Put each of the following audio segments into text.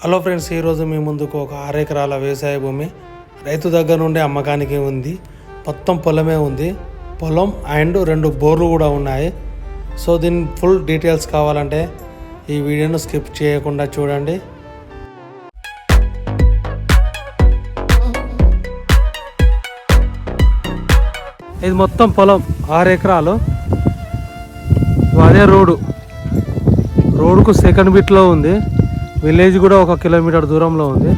Hello friends ఈరోజు మీ ముందుకు ఒక ఆరు ఎకరాల వ్యవసాయ భూమి. రైతు దగ్గర నుండి అమ్మకానికి ఉంది. మొత్తం పొలమే ఉంది. పొలం అండ్ రెండు బోర్లు కూడా ఉన్నాయి. సో దీని ఫుల్ డీటెయిల్స్ కావాలంటే ఈ వీడియోను స్కిప్ చేయకుండా చూడండి. ఇది మొత్తం పొలం ఆరు ఎకరాలు. అదే రోడ్డు. రోడ్డుకు సెకండ్ బిట్లో ఉంది. విలేజ్ కూడా ఒక కిలోమీటర్ దూరంలో ఉంది.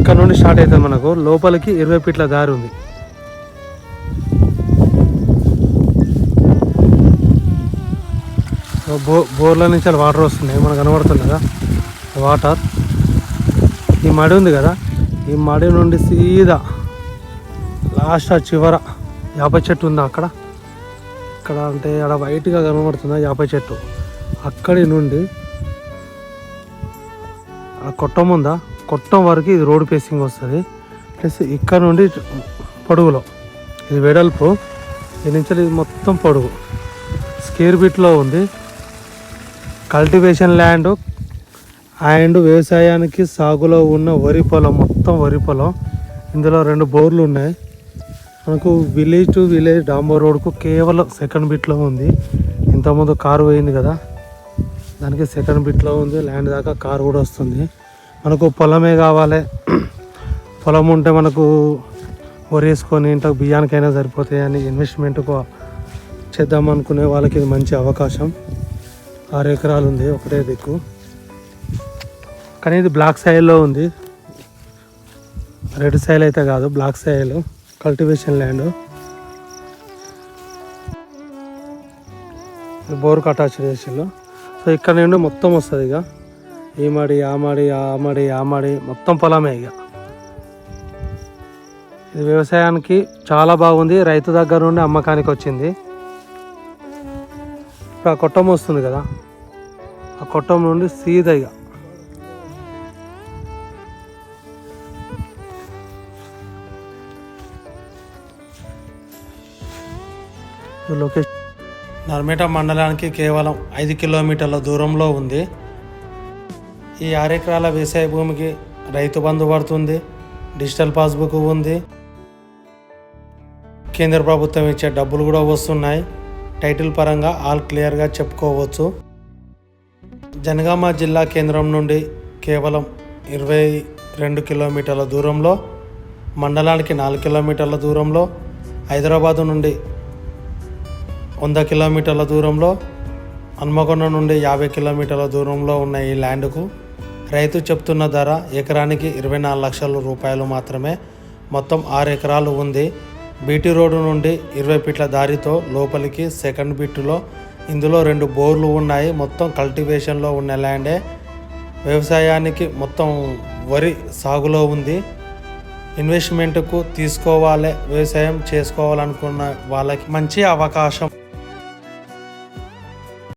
ఇక్కడ నుండి స్టార్ట్ అవుతుంది మనకు. లోపలికి ఇరవై ఫీట్ల దారి ఉంది. బో బోర్ల నుంచి అలా వాటర్ వస్తున్నాయి. మనకు కనబడుతుంది కదా వాటర్. ఈ మడి ఉంది కదా. ఈ మడి నుండి సీదా. లాస్ట్ ఆ చివర యాప చెట్టు ఉంది అక్కడ? ఇక్కడ అంటే అక్కడ వైట్గా కనబడుతుంది యాప చెట్టు. అక్కడి నుండి కొట్టం ఉందా? కొట్టం వరకు ఇది రోడ్ పేసింగ్ వస్తుంది. ప్లస్ ఇక్కడ నుండి పొడుగులో. ఇది వెడల్పు. ఇది నుంచి ఇది మొత్తం పొడుగు. స్కేర్ బిట్లో ఉంది. కల్టివేషన్ ల్యాండ్ అండ్ వ్యవసాయానికి సాగులో ఉన్న వరి పొలం మొత్తం వరి పొలం. ఇందులో రెండు బోర్లు ఉన్నాయి. మనకు విలేజ్ టు విలేజ్ డాంబర్ రోడ్కు కేవలం సెకండ్ బిట్లో ఉంది. ఇంతకుముందు కారు పోయింది కదా. దానికి సెకండ్ బిట్లో ఉంది. ల్యాండ్ దాకా కారు కూడా వస్తుంది. మనకు పొలమే కావాలి. పొలం ఉంటే మనకు వరేసుకొని ఇంట్లో బియ్యానికైనా సరిపోతాయి అని ఇన్వెస్ట్మెంట్కు చేద్దాం అనుకునే వాళ్ళకి ఇది మంచి అవకాశం. ఆరు ఎకరాలు ఉంది ఒకటే దిక్కు. కానీ ఇది బ్లాక్ సైల్లో ఉంది. రెడ్ సైల్ అయితే కాదు బ్లాక్ సైల్ కల్టివేషన్ ల్యాండ్ బోర్కు అటాచ్ చేసిండు. సో ఇక్కడ నుండి మొత్తం వస్తుంది ఇక. ఈ మడి ఆ మడి ఆ మడి ఆ మడి మొత్తం పొలమే ఇక. ఇది వ్యవసాయానికి చాలా బాగుంది. రైతు దగ్గర నుండి అమ్మకానికి వచ్చింది. ఇప్పుడు ఆ కొట్టం వస్తుంది కదా ఆ కొట్టం నుండి సీదా ఇక. ఈ లొకేషన్ నర్మేట మండలానికి కేవలం ఐదు కిలోమీటర్ల దూరంలో ఉంది. ఈ ఆరు ఎకరాల వ్యవసాయ భూమికి రైతు బంధు పడుతుంది డిజిటల్ పాస్బుక్ ఉంది. కేంద్ర ప్రభుత్వం ఇచ్చే డబ్బులు కూడా వస్తున్నాయి. టైటిల్ పరంగా ఆల్ క్లియర్గా చెప్పుకోవచ్చు. జనగామ జిల్లా కేంద్రం నుండి కేవలం ఇరవై రెండు కిలోమీటర్ల దూరంలో మండలానికి నాలుగు కిలోమీటర్ల దూరంలో హైదరాబాదు నుండి వంద కిలోమీటర్ల దూరంలో హన్మకొండ నుండి యాభై కిలోమీటర్ల దూరంలో ఉన్న ఈ ల్యాండ్కు రైతు చెప్తున్న ధర ఎకరానికి ఇరవై నాలుగు లక్షల రూపాయలు మాత్రమే. మొత్తం ఆరు ఎకరాలు ఉంది. బీటీ రోడ్డు నుండి ఇరవై ఫీట్ల దారితో లోపలికి సెకండ్ బిట్టులో ఇందులో రెండు బోర్లు ఉన్నాయి. మొత్తం కల్టివేషన్లో ఉన్న ల్యాండే. వ్యవసాయానికి మొత్తం వరి సాగులో ఉంది. ఇన్వెస్ట్మెంట్కు తీసుకోవాలి వ్యవసాయం చేసుకోవాలనుకున్న వాళ్ళకి మంచి అవకాశం.